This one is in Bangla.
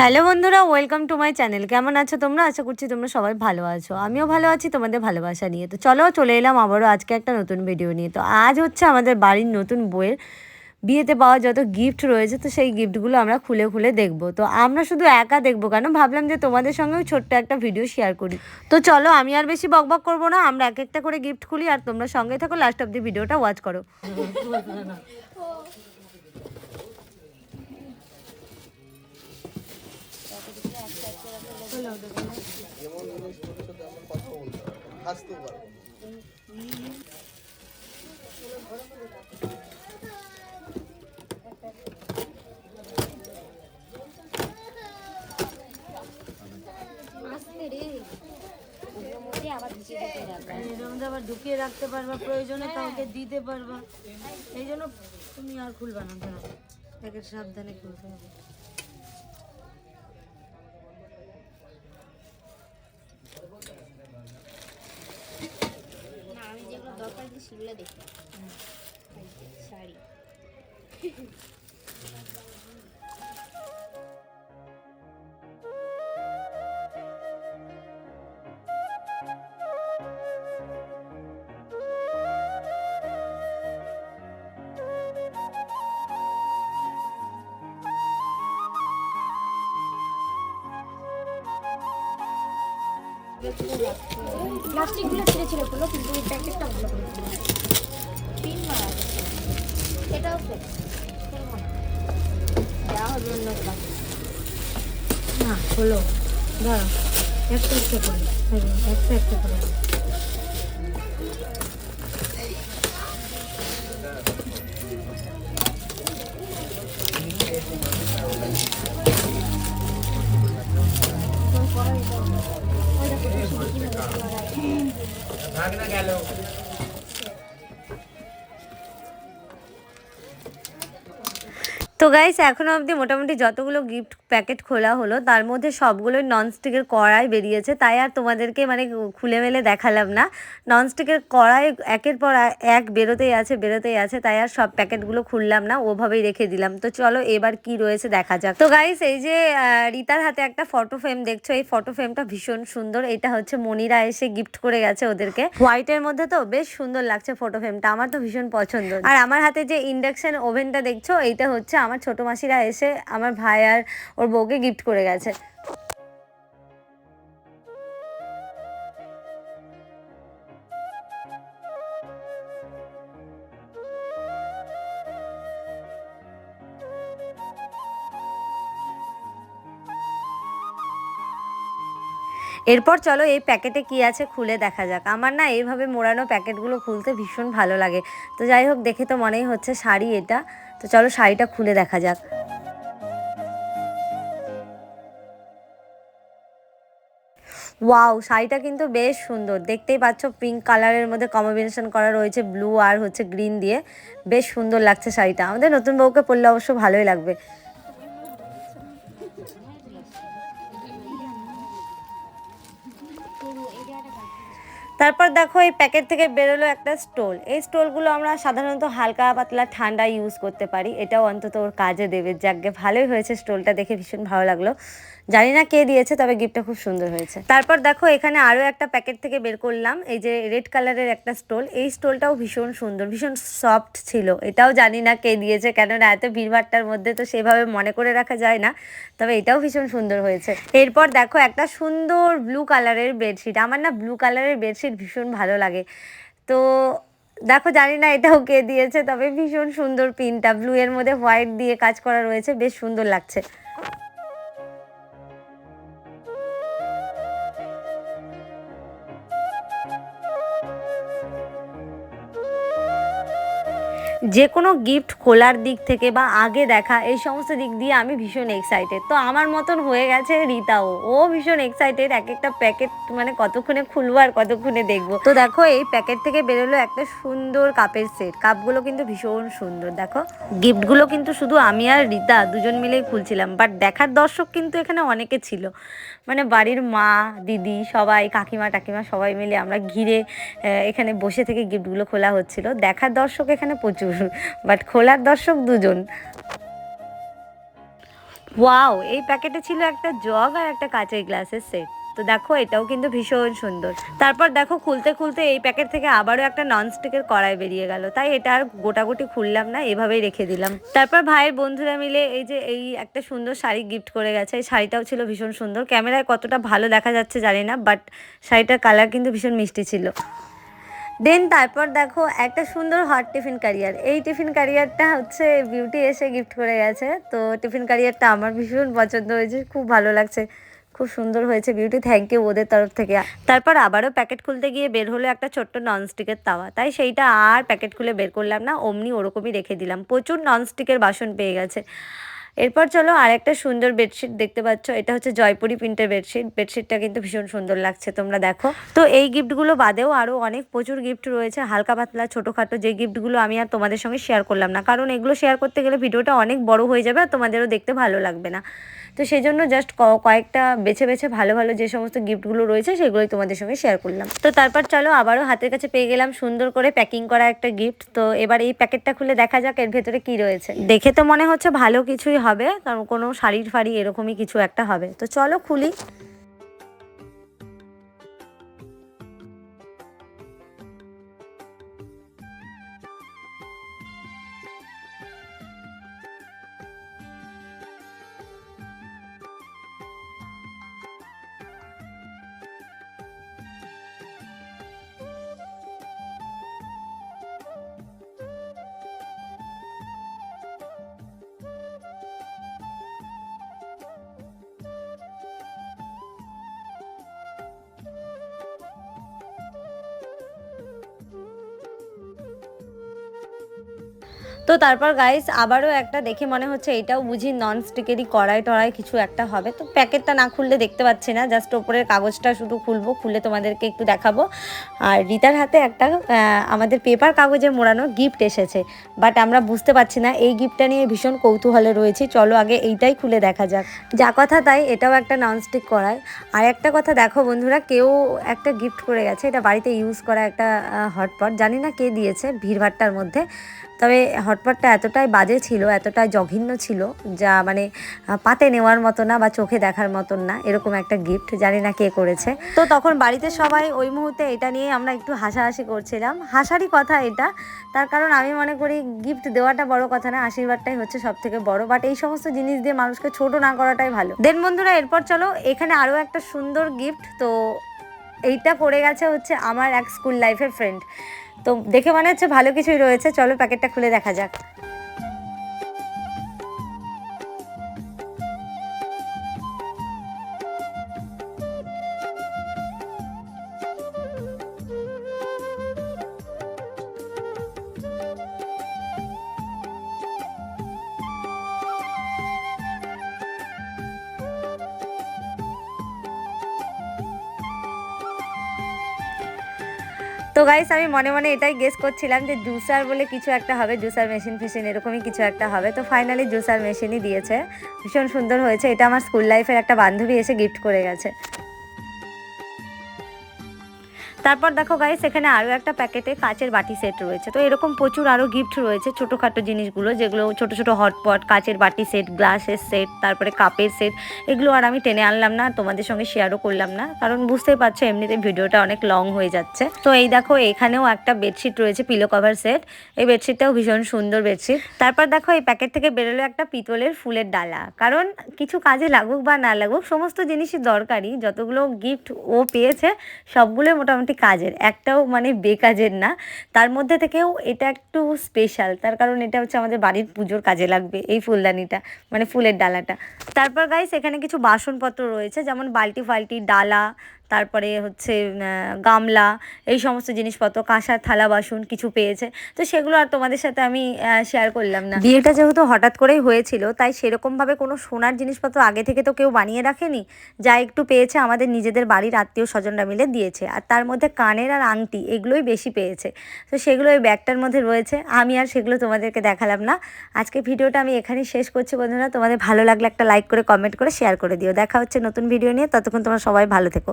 হ্যালো বন্ধুরা ওয়েলকাম টু মাই চ্যানেল কেমন আছো তোমরা? আশা করছি তোমরা সবাই ভালো আছো। আমিও ভালো আছি, তোমাদের ভালোবাসা নিয়ে। তো চলো, চলে এলাম আবারও আজকে একটা নতুন ভিডিও নিয়ে। তো আজ হচ্ছে আমাদের বাড়ির নতুন বইয়ের বিয়েতে পাওয়া যত গিফট রয়েছে, তো সেই গিফটগুলো আমরা খুলে খুলে দেখব। তো আমরা শুধু একা দেখব কেন? ভাবলাম যে তোমাদের সঙ্গেও ছোট্ট একটা ভিডিও শেয়ার করি। তো চলো, আমি আর বেশি বকবক করব না। আমরা এক একটা করে গিফট খুলি, আর তোমরা সঙ্গে থাকো লাস্ট অব দি ভিডিওটা ওয়াচ করো। আবার ঢুকিয়ে রাখতে পারবা প্রয়োজনে কাউকে দিতে পারবা এই জন্য তুমি আর খুলবা না প্যাকেট সাবধানে খুলতে হবে যেগুলো দরকার দিই সেগুলো দেখি শাড়ি। প্লাস্টিকগুলো ছিঁড়ে ছিঁড়ে খুলো কিন্তু এই প্যাকেটটা ভালো করে পিন মারা এটাও দেওয়া হবে অন্য না, হলো। ধরো একটা একটা করে। একটা একটা করে। তো গাইস এখনও অবধি মোটামুটি যতগুলো গিফট প্যাকেট খোলা হলো, তার মধ্যে সবগুলোই ননস্টিকের কড়াই বেরিয়েছে, তাই আর তোমাদেরকে মানে খুলে মেলে দেখালাম না। ননস্টিকের কড়াই একের পর এক বেরোতেই আছে বেরোতেই আছে, তাই আর সব প্যাকেটগুলো খুললাম না, ওভাবেই রেখে দিলাম। তো চলো এবার কি রয়েছে দেখা যাক। তো গাইস এই যে রিতার হাতে একটা ফটো ফ্রেম দেখছ, এই ফটো ফ্রেমটা ভীষণ সুন্দর, এটা হচ্ছে মনিরা এসে গিফট করে গেছে ওদেরকে। হোয়াইটের মধ্যে তো বেশ সুন্দর লাগছে ফটো ফ্রেমটা আমার তো ভীষণ পছন্দ। আর আমার হাতে যে ইন্ডাকশন ওভেনটা দেখছ, এইটা হচ্ছে আমার ছোট মাসিরা এসে, আমার ভাই আর ওর বউকে গিফট করে গেছে। এরপর চলো এই প্যাকেটে কি আছে খুলে দেখা যাক। আমার না এইভাবে মোড়ানো প্যাকেটগুলো খুলতে ভীষণ ভালো লাগে। তো যাই হোক, দেখে তো মনেই হচ্ছে শাড়ি এটা। তো চলো শাড়িটা খুলে দেখা যাক। ওয়াও শাড়িটা কিন্তু বেশ সুন্দর। দেখতেই পাচ্ছ পিঙ্ক কালারের মধ্যে কম্বিনেশন করা রয়েছে ব্লু আর হচ্ছে গ্রিন দিয়ে। বেশ সুন্দর লাগছে শাড়িটা। আমাদের নতুন বউকে পরলে অবশ্য ভালোই লাগবে। তারপর দেখো এই প্যাকেট থেকে বেরোলো একটা স্টোল। এই স্টোলগুলো আমরা সাধারণত হালকা পাতলা ঠান্ডা ইউজ করতে পারি। এটাও অন্তত ওর কাজে দেবে। যাকে ভালোই হয়েছে স্টোলটা দেখে ভীষণ ভালো লাগল। জানি না কে দিয়েছে, তবে গিফটটা খুব সুন্দর হয়েছে। তারপর দেখো এখানে আরও একটা প্যাকেট থেকে বের করলাম। এই যে রেড কালারের একটা স্টোল। এই স্টোলটাও ভীষণ সুন্দর, ভীষণ সফট ছিল। এটাও জানি না কে দিয়েছে, কেননা এত ভিড়ভাট্টার মধ্যে তো সেভাবে মনে করে রাখা যায় না। তবে এটাও ভীষণ সুন্দর হয়েছে। এরপর দেখো একটা সুন্দর ব্লু কালারের বেডশিট আমার না ব্লু কালারের বেডশিট ভীষণ ভালো লাগে। তো দেখো জানি না এটাও কে দিয়েছে, তবে ভীষণ সুন্দর পিনটা। ব্লু এর মধ্যে হোয়াইট দিয়ে কাজ করা রয়েছে, বেশ সুন্দর লাগছে। যে কোনো গিফট খোলার দিক থেকে বা আগে দেখা, এই সমস্ত দিক দিয়ে আমি ভীষণ এক্সাইটেড তো আমার মতন হয়ে গেছে রিতাও। ও ভীষণ এক্সাইটেড এক একটা প্যাকেট মানে কতক্ষণে খুলবো আর কতক্ষণে দেখব। তো দেখো, এই প্যাকেট থেকে বেরোলো একটা সুন্দর কাপের সেট। কাপগুলো কিন্তু ভীষণ সুন্দর, দেখো। গিফটগুলো কিন্তু শুধু আমি আর রিতা দুজন মিলেই খুলছিলাম বাট দেখার দর্শক কিন্তু এখানে অনেকে ছিল। মানে বাড়ির মা, দিদি, সবাই, কাকিমা, টাকিমা, সবাই মিলে আমরা ঘিরে এখানে বসে থেকে গিফটগুলো খোলা হচ্ছিল। দেখার দর্শক এখানে প্রচুর বাট খোলার দর্শক দুজন। ওয়াও এই প্যাকেটে ছিল একটা জগ আর একটা কাঁচের গ্লাসের সেট। তো দেখো, এটাও কিন্তু ভীষণ সুন্দর। তারপর দেখো, খুলতে খুলতে এই প্যাকেট থেকে আবারও একটা ননস্টিকের কড়াই বেরিয়ে গেল। তাই এটা আর গোটাগুটি খুললাম না, এভাবেই রেখে দিলাম। তারপর ভাইয়ের বন্ধুরা মিলে এই যে এই একটা সুন্দর শাড়ি গিফট করে গেছে। এই শাড়িটাও ছিল ভীষণ সুন্দর। ক্যামেরায় কতটা ভালো দেখা যাচ্ছে জানি না বাট শাড়িটার কালার কিন্তু ভীষণ মিষ্টি ছিল। দেন তারপর দেখো, একটা সুন্দর হট টিফিন ক্যারিয়ার এই টিফিন ক্যারিয়ারটা হচ্ছে বিউটি এসে গিফট করে গেছে। তো টিফিন ক্যারিয়ারটা আমার ভীষণ পছন্দ হয়েছে, খুব ভালো লাগছে। খুব সুন্দর হয়েছে বিউটি থ্যাংক ইউ ওদের তরফ থেকে। তারপর আবারও প্যাকেট খুলতে গিয়ে বের হলো একটা ছোট্ট ননস্টিকের তাওয়া। তাই সেইটা আর প্যাকেট খুলে বের করলাম না, অমনি ওরকমই রেখে দিলাম। প্রচুর ননস্টিকের বাসন পেয়ে গেছে। এরপর চলো আরেকটা সুন্দর বেডশিট দেখতে পাচ্ছ। এটা হচ্ছে জয়পুরি প্রিন্টের বেডশিট বেডশিটটা কিন্তু ভীষণ সুন্দর লাগছে, তোমরা দেখো। তো এই গিফটগুলো বাদেও আরও অনেক প্রচুর গিফট রয়েছে। হালকা পাতলা, ছোটোখাটো যে গিফটগুলো আমি আর তোমাদের সঙ্গে শেয়ার করলাম না। কারণ এগুলো শেয়ার করতে গেলে ভিডিওটা অনেক বড় হয়ে যাবে আর তোমাদেরও দেখতে ভালো লাগবে না। তো সেই জন্য জাস্ট কয়েকটা বেছে বেছে ভালো ভালো যে সমস্ত গিফটগুলো রয়েছে, সেগুলোই তোমাদের সঙ্গে শেয়ার করলাম। তো তারপর চলো আবারও হাতের কাছে পেয়ে গেলাম সুন্দর করে প্যাকিং করা একটা গিফট তো এবার এই প্যাকেটটা খুলে দেখা যাক এর ভেতরে কি রয়েছে। দেখে তো মনে হচ্ছে ভালো কিছুই হবে কারণ কোনো শাড়ির ফাড়ি এরকমই কিছু একটা হবে। তো চলো খুলি। তো তারপর গাইস আবারও একটা দেখে মনে হচ্ছে এটাও বুঝি নন স্টিকেরই কড়াই টড়াই কিছু একটা হবে। তো প্যাকেটটা না খুললে দেখতে পাচ্ছি না জাস্ট ওপরের কাগজটা শুধু খুলবো, খুলে তোমাদেরকে একটু দেখাবো। আর রিতার হাতে একটা আমাদের পেপার কাগজে মোড়ানো গিফট এসেছে। বাট আমরা বুঝতে পারছি না, এই গিফটটা নিয়ে ভীষণ কৌতূহলে রয়েছি। চলো আগে এইটাই খুলে দেখা যাক। যা কথা তাই, এটাও একটা ননস্টিক কড়াই। আর একটা কথা দেখো বন্ধুরা, কেউ একটা গিফট করে গেছে, এটা বাড়িতে ইউজ করা একটা হটপট জানি না কে দিয়েছে ভিড়ভাট্টার মধ্যে। তবে হটপটটা এতটাই বাজে ছিল, এতটাই জঘন্য ছিল, যা মানে পাতে নেওয়ার মতো না বা চোখে দেখার মতন না, এরকম একটা গিফট জানি না কে করেছে। তো তখন বাড়িতে সবাই ওই মুহূর্তে এটা নিয়ে আমরা একটু হাসাহাসি করছিলাম। হাসারই কথা এটা, তার কারণ আমি মনে করি গিফট দেওয়াটা বড় কথা না, আশীর্বাদটাই হচ্ছে সব থেকে বড় বাট এই সমস্ত জিনিস দিয়ে মানুষকে ছোট না করাটাই ভালো। দেন বন্ধুরা, এরপর চলো, এখানে আরও একটা সুন্দর গিফট তো এইটা পড়ে গেছে হচ্ছে আমার এক স্কুল লাইফের ফ্রেন্ড তো দেখে মনে হচ্ছে ভালো কিছুই রয়েছে। চলো প্যাকেটটা খুলে দেখা যাক। তো গাইস আমি মনে মনে এটাই গেস করছিলাম যে জুসার বলে কিছু একটা হবে, জুসার মেশিন ফেশিন এরকমই কিছু একটা হবে। তো ফাইনালি জুসার মেশিনই দিয়েছে। ভীষণ সুন্দর হয়েছে। এটা আমার স্কুল লাইফের একটা বান্ধবী এসে গিফট করে গেছে। তারপর দেখো গাইস এখানে আরও একটা প্যাকেটে কাচের বাটি সেট রয়েছে। তো এরকম প্রচুর আরও গিফট রয়েছে ছোটোখাটো জিনিসগুলো, যেগুলো ছোট ছোট হটপট কাচের বাটি সেট গ্লাসের সেট তারপরে কাপের সেট এগুলো আর আমি টেনে আনলাম না, তোমাদের সঙ্গে শেয়ারও করলাম না। কারণ বুঝতেই পারছ, এমনিতে ভিডিওটা অনেক লং হয়ে যাচ্ছে। তো এই দেখো, এখানেও একটা বেডশিট রয়েছে পিলো কভার সেট এই বেডশিটটাও ভীষণ সুন্দর বেডশিট তারপর দেখো, এই প্যাকেট থেকে বেরোলো একটা পিতলের ফুলের ডালা। কারণ কিছু কাজে লাগুক বা না লাগুক, সমস্ত জিনিসই দরকারি। যতগুলো গিফট ও পেয়েছে, সবগুলোই মোটামুটি কাজের, একটাও মানে বেকাজের না। তার মধ্যে থেকেও এটা একটু স্পেশাল তার কারণ এটা হচ্ছে আমাদের বাড়ির পুজোর কাজে লাগবে এই ফুলদানিটা মানে ফুলের ডালাটা। তারপর গাইস এখানে কিছু বাসনপত্র রয়েছে, যেমন বালতি ফালতি ডালা তারপরে হচ্ছে গামলা, এই সমস্ত জিনিসপত্র, কাঁসার থালা, বাসন কিছু পেয়েছে। তো সেগুলো আর তোমাদের সাথে আমি শেয়ার করলাম না। বিয়েটা যেহেতু হঠাৎ করেই হয়েছিল, তাই সেরকমভাবে কোনো সোনার জিনিসপত্র আগে থেকে তো কেউ বানিয়ে রাখেনি, যা একটু পেয়েছে আমাদের নিজেদের বাড়ির আত্মীয় স্বজনরা মিলে দিয়েছে। আর তার মধ্যে কানের আর আংটি এগুলোই বেশি পেয়েছে। তো সেগুলো ওই ব্যাগটার মধ্যে রয়েছে, আমি আর সেগুলো তোমাদেরকে দেখালাম না। আজকে ভিডিওটা আমি এখানেই শেষ করছি বন্ধুরা, তোমাদের ভালো লাগলে একটা লাইক করে কমেন্ট করে শেয়ার করে দিও। দেখা হচ্ছে নতুন ভিডিও নিয়ে, ততক্ষণ তোমরা সবাই ভালো থেকো।